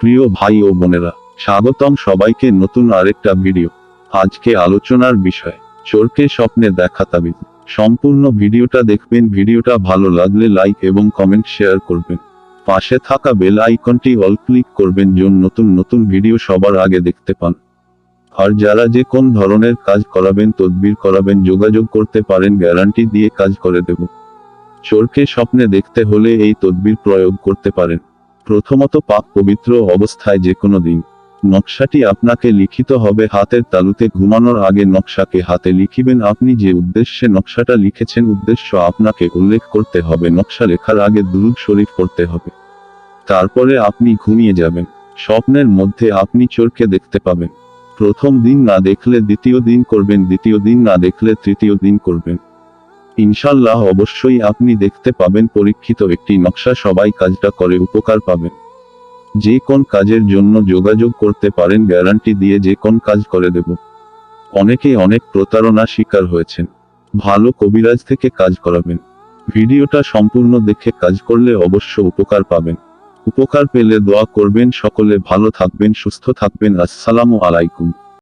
প্রিয় ভাই ও বোনেরা, স্বাগতম সবাইকে নতুন আরেকটা ভিডিও। আজকে আলোচনার বিষয়, চোরকে স্বপ্নে দেখা তাবিজ। সম্পূর্ণ ভিডিওটা দেখবেন, ভিডিওটা ভালো লাগলে লাইক এবং কমেন্ট শেয়ার করবেন। পাশে থাকা বেল আইকনটি অল ক্লিক করবেন যেন নতুন নতুন ভিডিও সবার আগে দেখতে পান। আর যারা যে কোন ধরনের কাজ করাবেন, তদবির করাবেন, যোগাযোগ করতে পারেন, গ্যারান্টি দিয়ে কাজ করে দেব। চোরকে স্বপ্নে দেখতে হলে এই তদবির প্রয়োগ করতে পারেন। প্রথমত পাক পবিত্র অবস্থায় যে কোনো দিন। নকশাটি আপনাকে লিখিত হবে হাতের তালুতে ঘুমানোর আগে নকশাকে হাতে লিখিবেন আপনি যে উদ্দেশ্যে নকশাটা লিখেছেন উদ্দেশ্য আপনাকে উল্লেখ করতে হবে, নকশা লেখার আগে দুরুদ শরীফ পড়তে হবে। তারপরে আপনি ঘুমিয়ে যাবেন। স্বপ্নের মধ্যে আপনি চোরকে দেখতে পাবেন। প্রথম দিন না দেখলে দ্বিতীয় দিন করবেন, দ্বিতীয় দিন না দেখলে তৃতীয় দিন করবেন। ইনশাল্লাহ অবশ্যই আপনি দেখতে পাবেন পরীক্ষিত একটি নকশা, সবাই কাজটা করে উপকার পাবেন যে কোন কাজের জন্য যোগাযোগ করতে পারেন, গ্যারান্টি দিয়ে যে কোন কাজ করে দেব। অনেকেই অনেক প্রতারণা শিকার হয়েছেন। ভালো কবিরাজ থেকে কাজ করাবেন। ভিডিওটা সম্পূর্ণ দেখে কাজ করলে অবশ্য উপকার পাবেন। উপকার পেলে দোয়া করবেন, সকলে ভালো থাকবেন, সুস্থ থাকবেন। আসসালামু আলাইকুম।